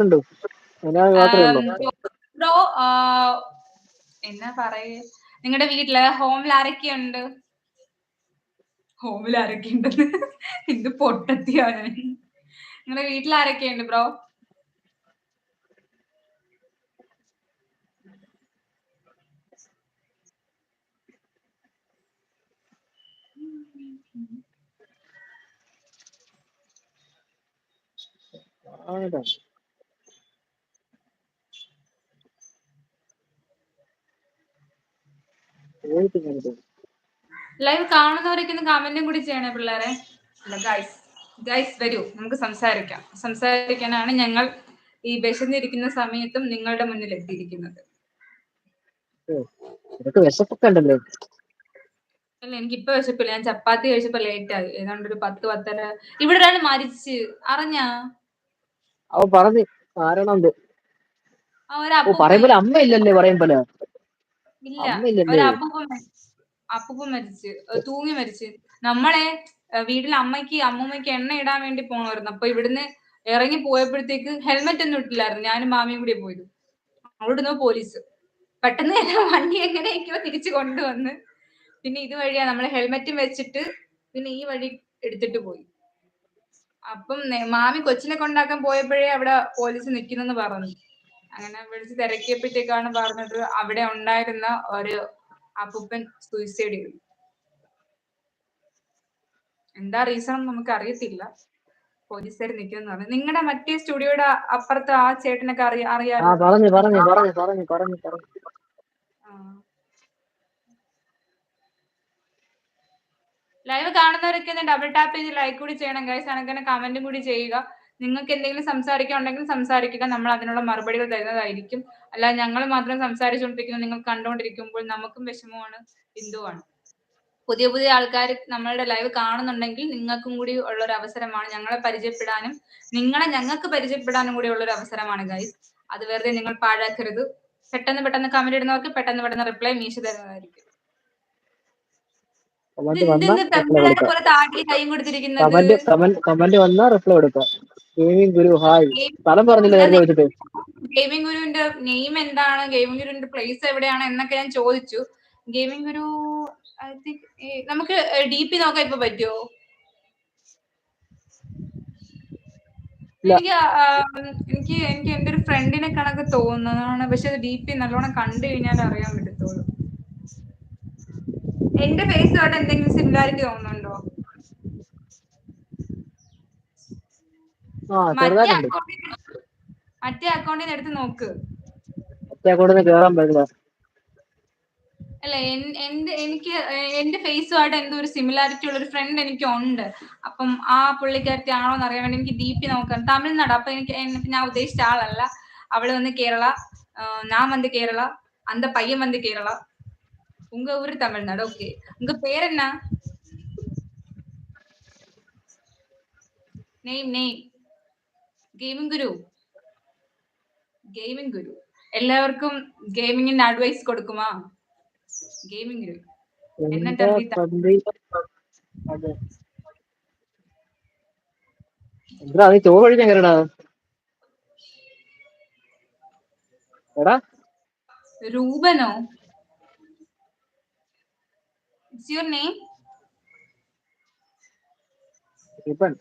ഉണ്ട്. ബ്രോ എന്നാ പറയ? നിങ്ങളുടെ വീട്ടിൽ ഹോമിൽ ആരൊക്കെയുണ്ട്? ഹോമിൽ ആരൊക്കെയുണ്ടെന്ന്? ഇത് പൊട്ടത്തിയാണ്. നിങ്ങളുടെ വീട്ടിൽ ആരൊക്കെയുണ്ട് ബ്രോ? ആടാ. പോയിട്ട് ലൈവ് കാണുന്നവരൊക്കെ ഒന്ന് കമന്റും കൂടി ചെയ്യണേ പിള്ളേരെ. ഗൈസ് ഗൈസ് വരൂ. നമുക്ക് സംസാരിക്കാം. സംസാരിക്കാനാണ് ഞങ്ങൾ ഈ വിശന്നിരിക്കുന്ന സമയത്തും നിങ്ങളുടെ മുന്നിൽ എത്തിയിരിക്കുന്നത്. അല്ല എനിക്ക് ഇപ്പൊ വിശപ്പില്ല. ഞാൻ ചപ്പാത്തി കഴിച്ചപ്പോ ലേറ്റ് ആയി. ഏതാണ്ട് ഒരു പത്ത് പത്തര. ഇവിടെ ഒരാൾ മരിച്ച്. അറിഞ്ഞാ? അവൻ പറഞ്ഞു ഓ പറയുമ്പോലെ അമ്മ ഇല്ലല്ലേ പറയും പറയുമ്പോലെ. ഇല്ല. അപ്പൂപ്പ മരിച്ച്. തൂങ്ങി മരിച്ച്. നമ്മളെ വീട്ടിൽ അമ്മയ്ക്ക് അമ്മൂമ്മയ്ക്ക് എണ്ണ ഇടാൻ വേണ്ടി പോണമായിരുന്നു അപ്പൊ ഇവിടുന്ന് ഇറങ്ങി പോയപ്പോഴത്തേക്ക് ഹെൽമെറ്റ് ഒന്നും ഇട്ടില്ലായിരുന്നു. ഞാനും മാമിയും കൂടി പോയത്. അവിടുന്ന് പോലീസ്. പെട്ടെന്ന് തന്നെ വണ്ടി എങ്ങനെയൊക്കെയോ തിരിച്ചു കൊണ്ടുവന്ന്. പിന്നെ ഇതുവഴിയാ നമ്മൾ ഹെൽമെറ്റും വെച്ചിട്ട് പിന്നെ ഈ വഴി എടുത്തിട്ട് പോയി. അപ്പം മാമി കൊച്ചിനെ കൊണ്ടാക്കാൻ പോയപ്പോഴേ അവിടെ പോലീസ് നിൽക്കുന്നെന്ന് പറഞ്ഞു. അങ്ങനെ വിളിച്ച് തിരക്കിയപ്പോഴത്തേക്കാണ് പറഞ്ഞത് അവിടെ ഉണ്ടായിരുന്ന ഒരു അപ്പൂപ്പൻ സൂയിസൈഡ് ചെയ്തു. എന്താ റീസൺ നമുക്ക് അറിയത്തില്ല. പോലീസുകാർ നിൽക്കുന്നു പറഞ്ഞു. നിങ്ങളുടെ മറ്റേ സ്റ്റുഡിയോയുടെ അപ്പുറത്ത് ആ ചേട്ടനൊക്കെ അറിയ പറഞ്ഞു ലൈവ് കാണുന്നവരൊക്കെ ഡബിൾ ടാപ്പ് ചെയ്ത് ലൈക്ക് കൂടി ചെയ്യണം ഗൈസ് അങ്ങനെ കമന്റും കൂടി ചെയ്യുക. നിങ്ങൾക്ക് എന്തെങ്കിലും സംസാരിക്കാനുണ്ടെങ്കിൽ സംസാരിക്കുക. നമ്മൾ അതിനുള്ള മറുപടികൾ തരുന്നതായിരിക്കും. അല്ല ഞങ്ങൾ മാത്രം സംസാരിച്ചുകൊണ്ടിരിക്കുന്നു. നിങ്ങൾ കണ്ടുകൊണ്ടിരിക്കുമ്പോൾ നമുക്കും വിഷമമാണ് ബിന്ദുവാണ്. പുതിയ പുതിയ ആൾക്കാർ നമ്മളുടെ ലൈവ് കാണുന്നുണ്ടെങ്കിൽ നിങ്ങൾക്കും കൂടി ഉള്ള ഒരു അവസരമാണ് ഞങ്ങളെ പരിചയപ്പെടാനും നിങ്ങളെ ഞങ്ങൾക്ക് പരിചയപ്പെടാനും കൂടി ഉള്ള ഒരു അവസരമാണ് ഗൈസ് അത് വെറുതെ നിങ്ങൾ പാഴാക്കരുത്. പെട്ടെന്ന് പെട്ടെന്ന് കമന്റ് ഇടുന്നവർക്ക് പെട്ടെന്ന് പെട്ടെന്ന് റിപ്ലൈ മീശ തരുന്നതായിരിക്കും. കൈയും കൊടുത്തിരിക്കുന്നത്? കമന്റ് കമന്റ് കമന്റ് വന്നാൽ റിപ്ലൈ കൊടുക്കാം. Gaming guru hi. സ്ഥലം പറഞ്ഞില്ല നേരത്തെ വെച്ചിട്ട്? ഗെയിമിംഗ് ഗുരുവിന്റെ നെയിം എന്താണ്? ഗെയിമിംഗ് ഗുരുവിന്റെ പ്ലേസ് എവിടെയാണ്? എന്നൊക്കെ ഞാൻ ചോദിച്ചു. ഗെയിമിംഗ് ഗുരു ഐ തിങ്ക് നമുക്ക് ഡി പി നോക്കാൻ ഇപ്പൊ പറ്റുമോ. എനിക്ക് എനിക്ക് എനിക്ക് എന്റെ ഒരു ഫ്രണ്ടിനെ കണക്ക് തോന്നുന്നതാണ്. പക്ഷെ ഡി പി നല്ലോണം കണ്ടു കഴിഞ്ഞാൽ അറിയാൻ പറ്റത്തുള്ളൂ. എന്റെ ഫേസുമായിട്ട് എന്തെങ്കിലും സിമിലാരിറ്റി തോന്നുന്നുണ്ടോ? മറ്റേ അക്കൗണ്ടിൽ നിന്ന് എടുത്ത് നോക്ക്. കേറാൻ പറ്റില്ല. അല്ല എനിക്ക് എന്റെ ഫേസുമായിട്ട് എന്തോ ഒരു സിമിലാരിറ്റി ഉള്ള ഒരു ഫ്രണ്ട് എനിക്ക് ഉണ്ട് അപ്പം ആ പുള്ളിക്കാരത്തി ആണോ എന്ന് അറിയാൻ വേണ്ടി എനിക്ക് ദീപ്തി നോക്കാം തമിഴ്നാട്. അപ്പൊ എനിക്ക് ഞാൻ ഉദ്ദേശിച്ച ആളല്ല. അവൾ വന്ന് കേരള ഞാൻ വന്ന് കേരള അന്ത പയ്യൻ വന്ന് കേരള. உங்க ஊரு தமிழ்நாடு ஓகே உங்க பேர் என்ன name name gaming guru gaming guru എല്ലാവർക്കും ഗെയിമിങ്ങിന് അഡ്വൈസ് കൊടുക്കുമാ ഗെയിമിംഗ് ഗുരു എന്നെ എന്റെ തമ്പി ത- തമ്പി അതെ എന്താ നീ ചോറ് കഴിക്കാൻ കയറടാ എടാ രൂപനോ ഇറ്റ്സ് യുവർ നെയിം ഇപ്പൻ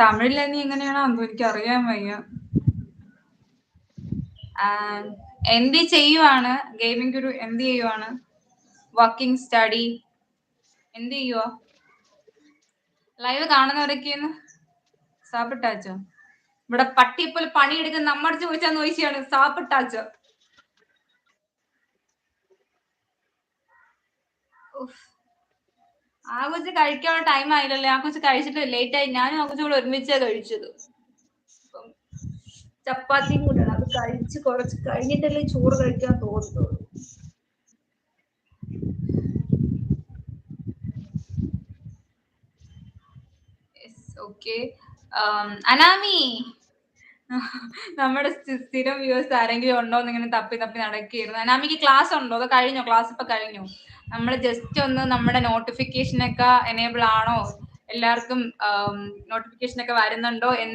തമിഴിൽ നീ എങ്ങനെയാണോ എനിക്ക് അറിയാൻ വയ്യ. എന്ത് ചെയ്യുവാണ്? ഗെയിമിംഗ് ഗുരു എന്ത് ചെയ്യുവാണ്? വർക്കിംഗ് സ്റ്റഡി എന്ത് ചെയ്യുവാ? ലൈവ് കാണുന്നവരൊക്കെയെന്ന് സാപ്പിട്ടാച്ചോ? ഇവിടെ പട്ടിയെ പോലെ പണിയെടുക്കുന്ന നമ്മട് ചോദിച്ചാൽ ചോദിച്ചാണ് സാപ്പിട്ടാച്ചോ? ആ കൊച്ചു കഴിക്കാനുള്ള ടൈം ആയില്ലല്ലേ. ആ കൊച്ചു കഴിച്ചിട്ട് ലേറ്റ് ആയി. ഞാനും ആ കൊച്ചുകൂടെ ഒരുമിച്ചാ കഴിച്ചത്. ചപ്പാത്തിയും കൂടെയാണ്. അത് കഴിച്ച് കുറച്ച് കഴിഞ്ഞിട്ടല്ലേ ചോറ് കഴിക്കാൻ തോന്നുന്നുള്ളൂ ഓക്കെ അനാമി. നമ്മുടെ സ്ഥി- സ്ഥിരം വ്യൂവേഴ്സ് ആരെങ്കിലും ഉണ്ടോ എന്ന് ഇങ്ങനെ തപ്പി തപ്പി നടക്കുകയായിരുന്നു. അനാമിക്ക് ക്ലാസ് ഉണ്ടോ? അത് കഴിഞ്ഞോ? ക്ലാസ് ഇപ്പൊ കഴിഞ്ഞു? നമ്മൾ ജസ്റ്റ് ഒന്ന് നമ്മുടെ നോട്ടിഫിക്കേഷൻ ഒക്കെ എനേബിൾ ആണോ? എല്ലാവർക്കും നോട്ടിഫിക്കേഷൻ ഒക്കെ വരുന്നുണ്ടോ എന്ന്